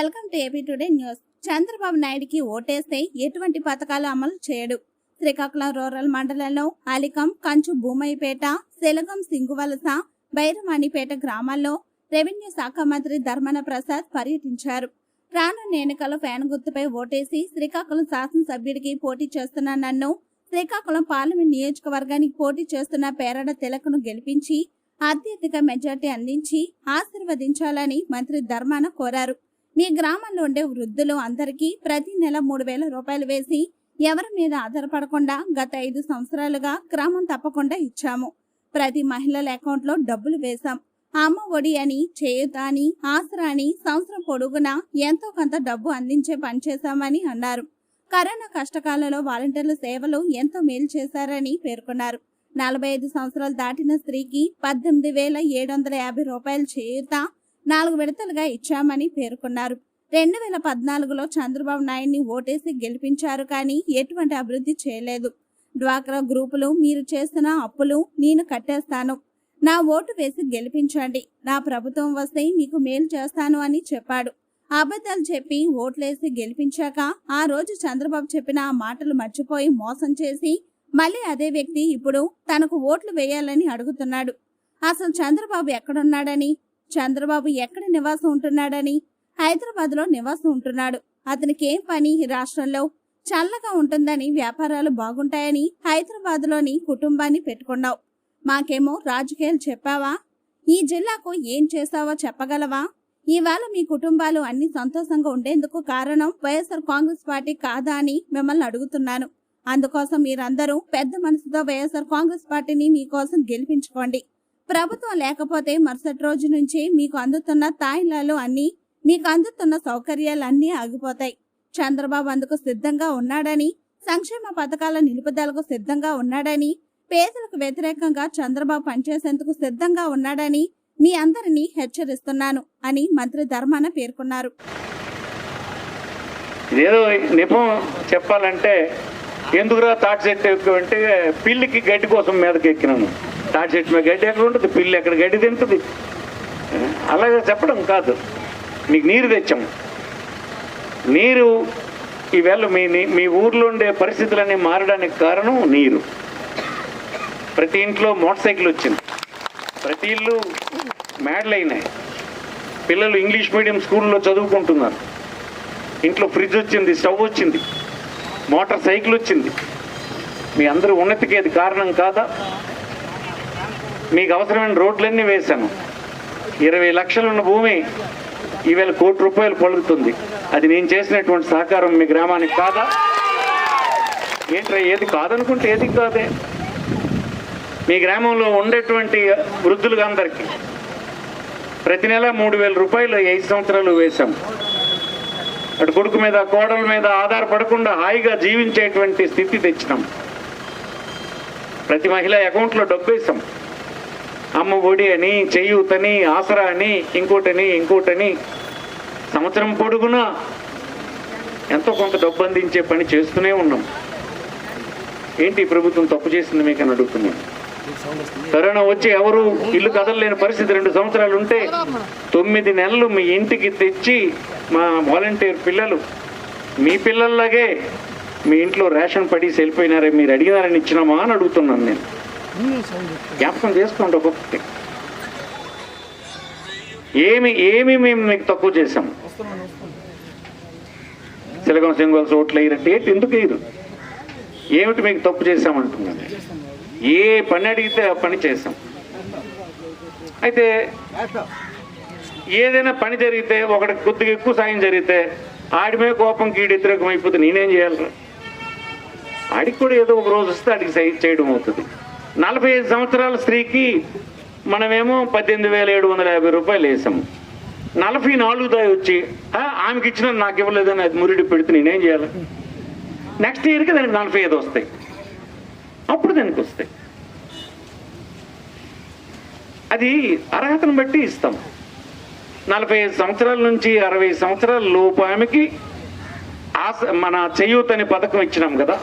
Welcome to AP today news. Chandrababu నాయుడికి ఓటేస్తే ఎటువంటి పథకాలు అమలు చేయడు. శ్రీకాకుళం రూరల్ మండలంలో అలికం కంచు భూమైపేట సెలగం సింగువలస బైరవాణిపేట గ్రామాల్లో రెవెన్యూ శాఖ మంత్రి ధర్మన ప్రసాద్ పర్యటించారు. రానున్న ఎన్నికల్లో ఫ్యాన్ గుర్తుపై ఓటేసి శ్రీకాకుళం శాసనసభ్యుడికి పోటీ చేస్తున్న నన్ను శ్రీకాకుళం పార్లమెంట్ నియోజకవర్గానికి పోటీ చేస్తున్న పేరడ తిలకను గెలిపించి అత్యధిక మెజార్టీ అందించి ఆశీర్వదించాలని మంత్రి ధర్మాన కోరారు. మీ గ్రామంలో ఉండే వృద్ధులు అందరికీ ప్రతి నెల మూడు వేల రూపాయలు వేసి ఎవరి మీద ఆధారపడకుండా గత ఐదు సంవత్సరాలుగా గ్రామం తప్పకుండా ఇచ్చాము. ప్రతి మహిళల అకౌంట్లో డబ్బులు వేశాం. అమ్మ ఒడి అని చేయుత అని ఆసరా అని సంవత్సరం పొడుగునా ఎంతో కొంత డబ్బు అందించే పని చేశామని అన్నారు. కరోనా కష్టకాలంలో వాలంటీర్ల సేవలు ఎంతో మేలు చేశారని పేర్కొన్నారు. నలభై ఐదు సంవత్సరాలు దాటిన స్త్రీకి పద్దెనిమిది వేల ఏడు వందల యాభై రూపాయలు చేయుత నాలుగు విడతలుగా ఇచ్చామని పేర్కొన్నారు. రెండు వేల పద్నాలుగులో చంద్రబాబు నాయుడిని ఓటేసి గెలిపించారు కానీ ఎటువంటి అభివృద్ధి చేయలేదు. డ్వాక్రా గ్రూపులు మీరు చేస్తున్న అప్పులు నేను కట్టేస్తాను. నా ఓటు వేసి గెలిపించండి. నా ప్రభుత్వం వస్తే మీకు మేలు చేస్తాను అని చెప్పాడు. అబద్ధాలు చెప్పి ఓట్లేసి గెలిపించాక ఆ రోజు చంద్రబాబు చెప్పిన ఆ మాటలు మర్చిపోయి మోసం చేసి మళ్ళీ అదే వ్యక్తి ఇప్పుడు తనకు ఓట్లు వేయాలని అడుగుతున్నాడు. అసలు చంద్రబాబు ఎక్కడున్నాడని చంద్రబాబు ఎక్కడ నివాసం ఉంటున్నాడని? హైదరాబాద్లో నివాసం ఉంటున్నాడు. అతనికి ఏం పని రాష్ట్రంలో చల్లగా ఉంటుందని వ్యాపారాలు బాగుంటాయని హైదరాబాద్లోని కుటుంబాన్ని పెట్టుకున్నావు. మాకేమో రాజకీయాలు చెప్పావా? ఈ జిల్లాకు ఏం చేశావో చెప్పగలవా? ఇవాళ మీ కుటుంబాలు అన్ని సంతోషంగా ఉండేందుకు కారణం వైఎస్ఆర్ కాంగ్రెస్ పార్టీ కాదా అని మిమ్మల్ని అడుగుతున్నాను. అందుకోసం మీరందరూ పెద్ద మనసుతో వైఎస్ఆర్ కాంగ్రెస్ పార్టీని మీకోసం గెలిపించుకోండి. ప్రభుత్వం లేకపోతే మరుసటి రోజు నుంచి మీకు అందుతున్న తాయిలాలు అన్ని మీకు అందుతున్న సౌకర్యాలు అన్నీ ఆగిపోతాయి. చంద్రబాబు అందుకు సిద్ధంగా ఉన్నాడని సంక్షేమ పథకాల నిలుపుదలకు సిద్ధంగా ఉన్నాడని పేదలకు వ్యతిరేకంగా చంద్రబాబు పనిచేసేందుకు సిద్ధంగా ఉన్నాడని మీ అందరినీ హెచ్చరిస్తున్నాను అని మంత్రి ధర్మాన పేర్కొన్నారు. ఇదేదో నిపం చెప్పాలంటే ఎందుకురా తాటి చెట్టు ఎక్కువ అంటే పిల్లికి గడ్డి కోసం మీదకి ఎక్కినాను తాటి చెట్టు మీద గడ్డి ఎక్కడ ఉంటుంది? పిల్లి ఎక్కడ గడ్డి తింటుంది? అలాగే చెప్పడం కాదు. మీకు నీరు తెచ్చాము. నీరు ఈవేళ మీ మీ ఊర్లో ఉండే పరిస్థితులన్నీ మారడానికి కారణం నీరు. ప్రతి ఇంట్లో మోటార్ సైకిల్ వచ్చింది. ప్రతి ఇల్లు మేడలు అయినాయి. పిల్లలు ఇంగ్లీష్ మీడియం స్కూల్లో చదువుకుంటున్నారు. ఇంట్లో ఫ్రిడ్జ్ వచ్చింది స్టవ్ వచ్చింది మోటార్ సైకిల్ వచ్చింది. మీ అందరూ ఉన్నతికి అది కారణం కాదా? మీకు అవసరమైన రోడ్లన్నీ వేశాను. ఇరవై లక్షలున్న భూమి ఈవేళ కోటి రూపాయలు పలుకుతుంది. అది నేను చేసినటువంటి సహకారం మీ గ్రామానికి కాదా? ఏంట్రా ఏది కాదనుకుంటే ఏది కాదే? మీ గ్రామంలో ఉండేటువంటి వృద్ధులుగా అందరికీ ప్రతి నెల మూడు వేల రూపాయలు ఐదు సంవత్సరాలు వేశాం. అటు కొడుకు మీద కోడల మీద ఆధారపడకుండా హాయిగా జీవించేటువంటి స్థితి తెచ్చినాం. ప్రతి మహిళ అకౌంట్లో డబ్బు వేసాం అమ్మ ఒడి అని చెయ్యూతని ఆసరా అని ఇంకోటని ఇంకోటని సంవత్సరం పొడుగునా ఎంతో కొంత డబ్బు అందించే పని చేస్తూనే ఉన్నాం. ఏంటి ప్రభుత్వం తప్పు చేసింది మీకు అని అడుగుతున్నాను. కరోనా వచ్చి ఎవరు ఇల్లు కదలలేని పరిస్థితి రెండు సంవత్సరాలు ఉంటే తొమ్మిది నెలలు మీ ఇంటికి తెచ్చి మా వాలంటీర్ పిల్లలు మీ పిల్లల్లాగే మీ ఇంట్లో రేషన్ పడి వెళ్ళిపోయినారే మీరు అడిగినారని ఇచ్చినామా అని అడుగుతున్నాను నేను. జ్ఞాపకం చేసుకోండి ఒక్కొక్కటి ఏమి ఏమి మేము మీకు తక్కువ చేసాం సిలగం సింగల్స్ ఓట్లు వేయరంటే ఏంటి ఎందుకు వేయరు? ఏమిటి మీకు తప్పు చేశామంటున్నాను ఏ పని అడిగితే ఆ పని చేస్తాం అయితే ఏదైనా పని జరిగితే ఒకటి కొద్దిగా ఎక్కువ సాయం జరిగితే ఆడి మీద కోపం కీడు వ్యతిరేకం అయిపోతే నేనేం చేయాలరా ఆడికి కూడా ఏదో ఒక రోజు వస్తే ఆడికి సై చేయడం అవుతుంది. నలభై ఐదు సంవత్సరాల స్త్రీకి మనమేమో పద్దెనిమిది వేల ఏడు వందల యాభై రూపాయలు వేసాము నలభై నాలుగు దాయి వచ్చి ఆమెకి ఇచ్చిన నాకు ఇవ్వలేదని అది మురిడి పెడితే నేనేం చేయాలి? నెక్స్ట్ ఇయర్కి దానికి నలభై ఐదు వస్తాయి. అప్పుడు దానికి వస్తాయి. అది అర్హతను బట్టి ఇస్తాం. నలభై ఐదు సంవత్సరాల నుంచి అరవై సంవత్సరాల లోపు ఆమెకి ఆస మన చేయూతని పథకం ఇచ్చినాం కదా.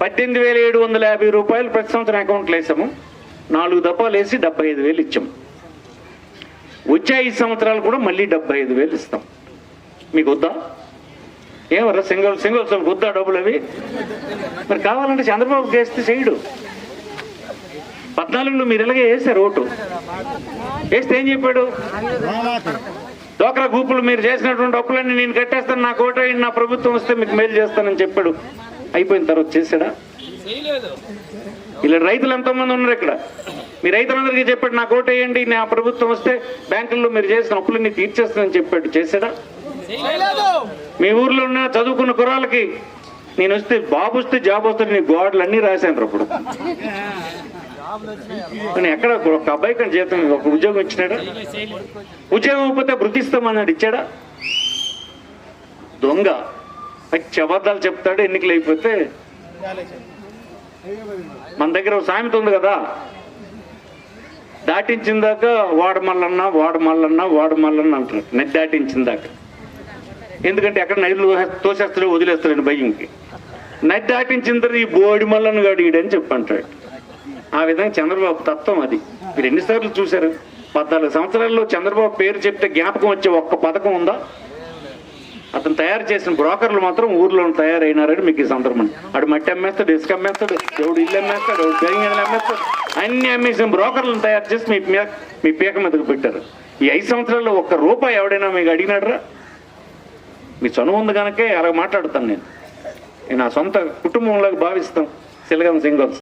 పద్దెనిమిది వేల ఏడు వందల యాభై రూపాయలు ప్రతి సంవత్సరం అకౌంట్లో వేసాము. నాలుగు దఫాలు వేసి డెబ్బై ఐదు వేలు ఇచ్చాము వచ్చే ఐదు సంవత్సరాలు కూడా మళ్ళీ డెబ్బై ఐదు వేలు ఇస్తాం. మీకు వద్దా? ఏమరా సింగల్ సింగల్ సింగల్స్ వద్దా డబ్బులు అవి? మరి కావాలంటే చంద్రబాబు చేస్తే చేయడు. పద్నాలుగులో మీరు ఇలాగే వేసారు ఓటు వేస్తే ఏం చెప్పాడు? డోక్రా గ్రూపులు మీరు చేసినటువంటి అప్పులన్నీ నేను కట్టేస్తాను. నాకు ఓటు నా ప్రభుత్వం వస్తే మీకు మేలు చేస్తానని చెప్పాడు. అయిపోయిన తర్వాత చేశాడా? ఇలా రైతులు ఎంతోమంది ఉన్నారు ఇక్కడ. మీ రైతులందరికీ చెప్పాడు నాకు ఓటేయండి నా ప్రభుత్వం వస్తే బ్యాంకుల్లో మీరు చేసిన అప్పులన్నీ తీర్చేస్తానని చెప్పాడు చేశాడా? మీ ఊర్లో ఉన్న చదువుకున్న కుర్రాలకి నేను వస్తే బాబు వస్తే జాబ్ వస్తే నీ గోడలు అన్నీ రాశాను అప్పుడు. ఎక్కడ ఒక అబ్బాయి కానీ జీతం ఒక ఉద్యోగం ఇచ్చినాడా? ఉద్యోగం ఇవ్వకపోతే వృత్తిస్తామన్నాడు ఇచ్చాడా? దొంగ. పచ్చి అబద్ధాలు చెప్తాడు ఎన్నికలు అయిపోతే మన దగ్గర ఒక సామెత ఉంది కదా. దాటించిందాక వాడు మల్లన్న వాడు మల్లన్న వాడు మల్లన్న అంటారు. నెట్ దాటించిందాక ఎందుకంటే ఎక్కడ నైలు తోసేస్తాడు వదిలేస్తాడు భయంకి. నది దాటించిన తర్వాత ఈ బోడి మల్లన్న గాడు ఈడని చెప్పంటాడు. ఆ విధంగా చంద్రబాబు తత్వం అది. మీరు ఎన్నిసార్లు చూశారు? పద్నాలుగు సంవత్సరాల్లో చంద్రబాబు పేరు చెప్తే జ్ఞాపకం వచ్చే ఒక్క పథకం ఉందా? అతను తయారు చేసిన బ్రోకర్లు మాత్రం ఊర్లో తయారైనారని మీకు ఈ సందర్భం. అడు మట్టి అమ్మేస్తాడు ఇసుక అమ్మేస్తాడు ఎవడు ఇల్లు అమ్మేస్తాడు ఎవడు గంగలు అమ్మేస్తాడు. అన్ని అమ్మేసిన బ్రోకర్లను తయారు చేసి మీ మీద మీ పీక మీదకు పెట్టారు. ఈ ఐదు సంవత్సరాల్లో ఒక్క రూపాయి ఎవడైనా మీకు అడిగినాడరా? మీ చనువు ఉంది కనుకే అలా మాట్లాడుతాను నేను. నేను నా సొంత కుటుంబంలోకి భావిస్తాం సిలగం సింగల్స్